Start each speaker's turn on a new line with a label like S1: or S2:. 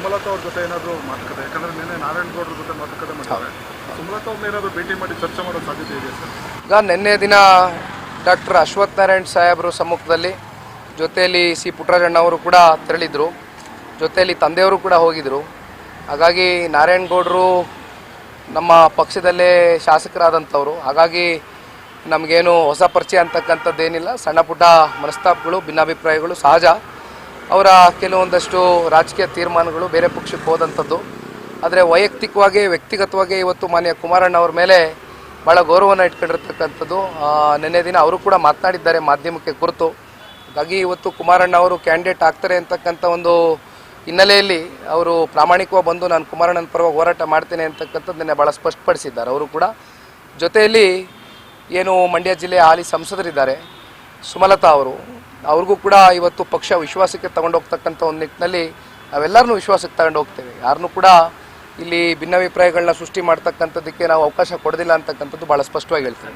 S1: ಸುಮಲತಾ ಅವ್ರ ಜೊತೆ ಏನಾದರೂ ಮಾತುಕತೆ ಯಾಕಂದ್ರೆ ನಿನ್ನೆ ನಾರಾಯಣಗೌಡರ ಜೊತೆ ಮಾತುಕತೆ ಮಾಡಿದ್ದಾರೆ. ಸುಮಲತಾ ಅವ್ರನ್ನ ಏನಾದರೂ ಭೇಟಿ ಮಾಡಿ ಚರ್ಚೆ ಮಾಡೋ ಸಾಧ್ಯತೆ ಇದೆ ಸರ್?
S2: ಈಗ ನಿನ್ನೆ ದಿನ ಡಾಕ್ಟರ್ ಅಶ್ವಥ್ ನಾರಾಯಣ್ ಸಾಹೇಬರು ಸಮ್ಮುಖದಲ್ಲಿ ಜೊತೆಯಲ್ಲಿ ಸಿ ಪುಟ್ಟರಾಜಣ್ಣವರು ಕೂಡ ತೆರಳಿದ್ರು. ಜೊತೆಯಲ್ಲಿ ತಂದೆಯವರು ಕೂಡ ಹೋಗಿದ್ರು. ಹಾಗಾಗಿ ನಾರಾಯಣಗೌಡರು ನಮ್ಮ ಪಕ್ಷದಲ್ಲೇ ಶಾಸಕರಾದಂಥವ್ರು. ಹಾಗಾಗಿ ನಮಗೇನು ಹೊಸ ಪರಿಚಯ ಅಂತಕ್ಕಂಥದ್ದೇನಿಲ್ಲ. ಸಣ್ಣ ಪುಟ್ಟ ಮನಸ್ತಾಪಗಳು ಭಿನ್ನಾಭಿಪ್ರಾಯಗಳು ಸಹಜ. ಅವರ ಕೆಲವೊಂದಷ್ಟು ರಾಜಕೀಯ ತೀರ್ಮಾನಗಳು ಬೇರೆ ಪಕ್ಷಕ್ಕೆ ಹೋದಂಥದ್ದು. ಆದರೆ ವೈಯಕ್ತಿಕವಾಗಿ, ವ್ಯಕ್ತಿಗತವಾಗಿ ಇವತ್ತು ಮಾನ್ಯ ಕುಮಾರಣ್ಣ ಅವ್ರ ಮೇಲೆ ಭಾಳ ಗೌರವನ ಇಟ್ಕೊಂಡಿರ್ತಕ್ಕಂಥದ್ದು. ನಿನ್ನೆ ದಿನ ಅವರು ಕೂಡ ಮಾತನಾಡಿದ್ದಾರೆ ಮಾಧ್ಯಮಕ್ಕೆ ಕುರಿತು ಹಾಗಾಗಿ ಇವತ್ತು ಕುಮಾರಣ್ಣ ಅವರು ಕ್ಯಾಂಡಿಡೇಟ್ ಆಗ್ತಾರೆ ಅಂತಕ್ಕಂಥ ಒಂದು ಹಿನ್ನೆಲೆಯಲ್ಲಿ ಅವರು ಪ್ರಾಮಾಣಿಕವಾಗಿ ಬಂದು ನಾನು ಕುಮಾರಣ್ಣನ ಪರವಾಗಿ ಹೋರಾಟ ಮಾಡ್ತೇನೆ ಅಂತಕ್ಕಂಥದ್ದು ನಿನ್ನೆ ಭಾಳ ಸ್ಪಷ್ಟಪಡಿಸಿದ್ದಾರೆ. ಅವರು ಕೂಡ ಜೊತೆಯಲ್ಲಿ ಏನು ಮಂಡ್ಯ ಜಿಲ್ಲೆಯ ಹಾಲಿ ಸಂಸದರಿದ್ದಾರೆ. ಸುಮಲತಾ ಅವರು. ಅವ್ರಿಗೂ ಕೂಡ ಇವತ್ತು ಪಕ್ಷ ವಿಶ್ವಾಸಕ್ಕೆ ತಗೊಂಡೋಗ್ತಕ್ಕಂಥ ಒಂದು ನಿಟ್ಟಿನಲ್ಲಿ ನಾವೆಲ್ಲರನ್ನೂ ವಿಶ್ವಾಸಕ್ಕೆ ತಗೊಂಡು ಹೋಗ್ತೇವೆ ಯಾರನ್ನೂ ಕೂಡ ಇಲ್ಲಿ ಭಿನ್ನಾಭಿಪ್ರಾಯಗಳನ್ನ ಸೃಷ್ಟಿ ಮಾಡ್ತಕ್ಕಂಥದ್ದಕ್ಕೆ ನಾವು ಅವಕಾಶ ಕೊಡೋದಿಲ್ಲ ಅಂತಕ್ಕಂಥದ್ದು ಭಾಳ ಸ್ಪಷ್ಟವಾಗಿ ಹೇಳ್ತೇವೆ